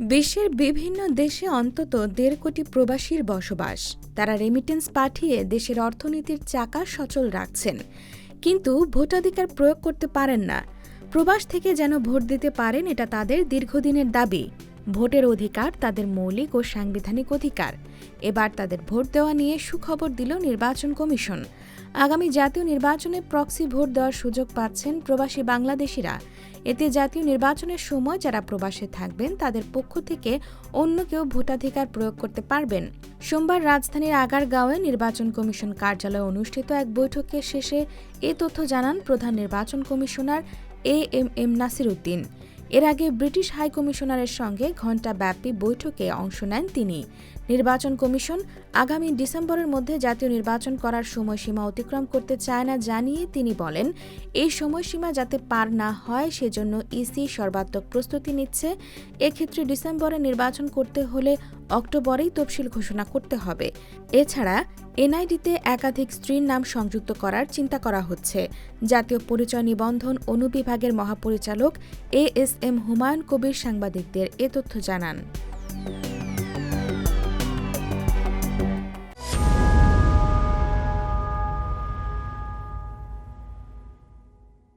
বিশ্বের বিভিন্ন দেশে অন্তত দেড় কোটি প্রবাসীর বসবাস। তারা রেমিটেন্স পাঠিয়ে দেশের অর্থনীতির চাকা সচল রাখছেন। কিন্তু ভোটাধিকার প্রয়োগ করতে পারেন না। প্রবাস থেকে যেন ভোট দিতে পারেন এটা তাদের দীর্ঘদিনের দাবি। ভোটের অধিকার তাদের মৌলিক ও সাংবিধানিক অধিকার। এবার তাদের ভোট দেওয়া নিয়ে সুখবর দিল নির্বাচন কমিশন। আগামী জাতীয় নির্বাচনে প্রক্সি ভোট দেওয়ার সুযোগ পাচ্ছেন প্রবাসী বাংলাদেশিরা। এতে জাতীয় নির্বাচনের সময় যারা প্রবাসে থাকবেন, তাদের পক্ষ থেকে অন্য কেউ ভোটাধিকার প্রয়োগ করতে পারবেন। সোমবার রাজধানীর আগারগাঁওয়ে নির্বাচন কমিশন কার্যালয়ে অনুষ্ঠিত এক বৈঠকের শেষে এ তথ্য জানান প্রধান নির্বাচন commissioner A M M Nasir Uddin এর আগে ব্রিটিশ হাই কমিশনারের সঙ্গে ঘণ্টাব্যাপী বৈঠকে অংশ নেন তিনি। নির্বাচন কমিশন আগামী ডিসেম্বরের মধ্যে জাতীয় নির্বাচন করার সময়সীমা অতিক্রম করতে চায় না জানিয়ে তিনি বলেন, এই সময়সীমা যাতে পার না হয় সেজন্য ইসি সর্বাত্মক প্রস্তুতি নিচ্ছে। এক্ষেত্রে ডিসেম্বরে নির্বাচন করতে হলে অক্টোবরেই তফসিল ঘোষণা করতে হবে। এছাড়া, এনআইডিতে একাধিক স্ত্রীর নাম সংযুক্ত করার চিন্তা করা হচ্ছে। জাতীয় পরিচয় নিবন্ধন অনুবিভাগের মহাপরিচালক A S M Humayun Kabir সাংবাদিকদের এ তথ্য জানান।